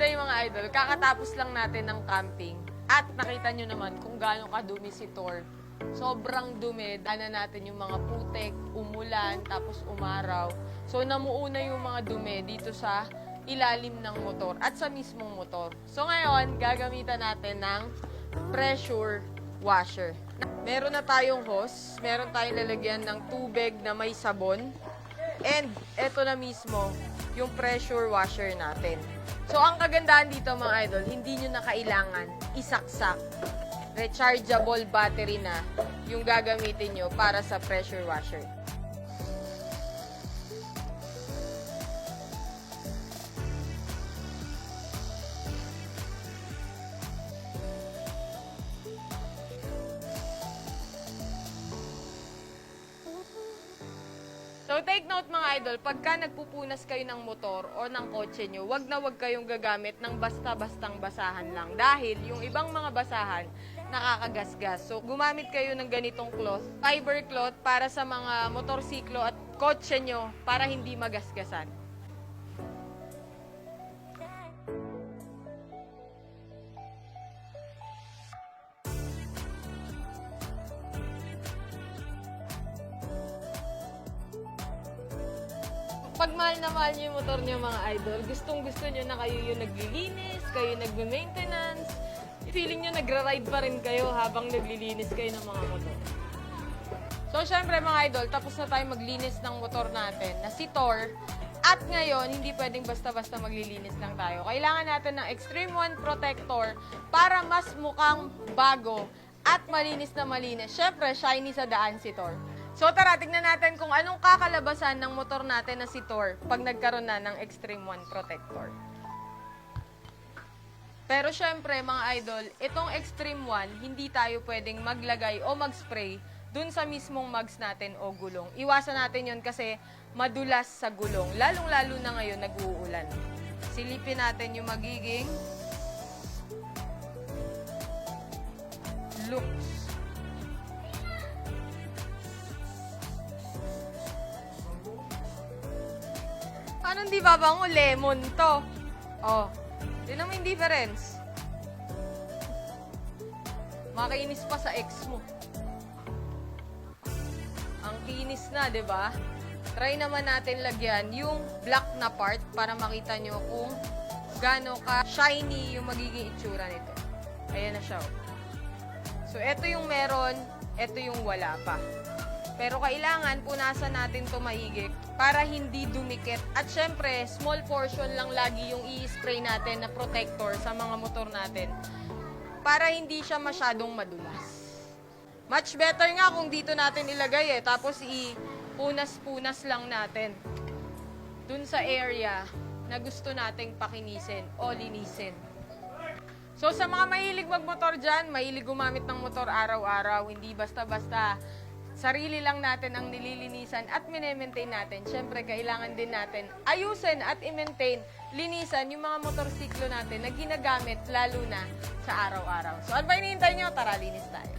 today mga idol, kakatapos lang natin ng camping at nakita nyo naman kung gaano kadumi si Thor. Sobrang dumi, dana natin yung mga putek, umulan, tapos umaraw. So namuuna yung mga dumi dito sa ilalim ng motor at sa mismong motor. So ngayon, gagamitan natin ng pressure washer. Meron na tayong hose, meron tayong lalagyan ng tubig na may sabon, and eto na mismo yung pressure washer natin. So, ang kagandahan dito mga idol, hindi nyo na kailangan isaksak. Rechargeable battery na yung gagamitin nyo para sa pressure washer. Take note mga idol, pagka nagpupunas kayo ng motor o ng kotse nyo, wag na wag kayong gagamit ng basta-bastang basahan lang. Dahil yung ibang mga basahan, nakakagasgas. So gumamit kayo ng ganitong cloth, fiber cloth para sa mga motorsiklo at kotse nyo para hindi magasgasan. Pag mahal na mahal nyo yung motor nyo mga idol, gustong gusto nyo na kayo yung naglilinis, kayo nagme-maintenance, feeling nyo nagra-ride pa rin kayo habang naglilinis kayo ng mga motor. So, syempre mga idol, tapos na tayo maglinis ng motor natin na si Thor. At ngayon, hindi pwedeng basta-basta maglilinis lang tayo. Kailangan natin ng Extreme One Protector para mas mukhang bago at malinis na malinis. Syempre, shiny sa daan si Thor. So tara, tignan natin kung anong kakalabasan ng motor natin na si Thor pag nagkaroon na ng Extreme One Protector. Pero syempre, mga idol, itong Extreme One, hindi tayo pwedeng maglagay o mag-spray dun sa mismong mugs natin o gulong. Iwasan natin yon kasi madulas sa gulong, lalong-lalo na ngayon nag-uulan. Silipin natin yung magiging looks. Parang di ba bango lemon to? Oh, yun naman yung difference. Makainis pa sa ex mo. Ang kinis na, di ba? Try naman natin lagyan yung black na part para makita nyo kung gaano ka shiny yung magiging itsura nito. Ayan na siya. oh. So, ito yung meron, ito yung wala pa. Pero kailangan punasan natin to maigi para hindi dumikit. At syempre, small portion lang lagi yung i-spray natin na protector sa mga motor natin para hindi siya masyadong madulas. Much better nga kung dito natin ilagay eh, tapos i-punas-punas lang natin dun sa area na gusto nating pakinisin o linisin. So sa mga mahilig magmotor dyan, mahilig gumamit ng motor araw-araw, hindi basta-basta sarili lang natin ang nililinisan at minemaintain natin. Siyempre, kailangan din natin ayusin at i-maintain, linisan yung mga motorsiklo natin na ginagamit lalo na sa araw-araw. So ano ba hinihintay nyo? Tara, linis tayo.